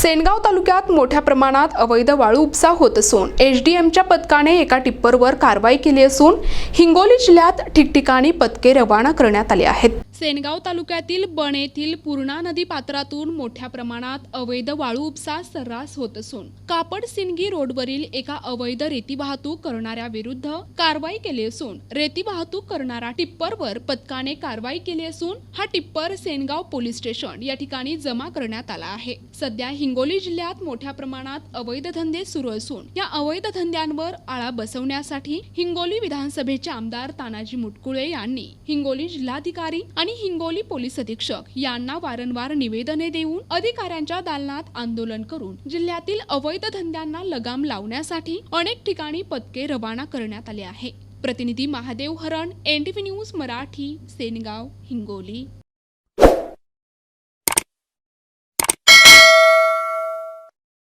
सेनगाव तालुक्यात मोठ्या प्रमाणात अवैध वाळू उपसा होत असून एमच्या पथकाने एका टिप्परवर कारवाई केली असून हिंगोली जिल्ह्यात ठिकठिकाणी पथके रवाना करण्यात आले आहेत. सेनगाव तालुक्यातील बण येथील पूर्णा नदी पात्रातून मोठ्या प्रमाणात अवैध वाळू उपसा सर्रास होत असून कापड सिंगी रोडवरील एका अवैध रेती वाहतूक करणाऱ्या विरुद्ध कारवाई केली असून रेती वाहतूक करणारा टिप्परवर पथकाने कारवाई केली असून हा टिप्पर सेनगाव पोलीस स्टेशन या ठिकाणी जमा करण्यात आला आहे. सध्या हिंगोली जिल्ह्यात मोठ्या प्रमाणात अवैध धंदे सुरू असून या अवैध धंद्यांवर आळा बसवण्यासाठी हिंगोली विधानसभेचे आमदार तानाजी मुटकुळे यांनी हिंगोली जिल्हाधिकारी आणि हिंगोली पोलीस अधीक्षक यांना वारंवार निवेदने देऊन अधिकाऱ्यांच्या दालनात आंदोलन करून जिल्ह्यातील अवैध धंद्यांना लगाम लावण्यासाठी अनेक ठिकाणी पथके रवाना करण्यात आले आहे. प्रतिनिधी महादेव हरण एनटीव्ही न्यूज मराठी सेनगाव हिंगोली.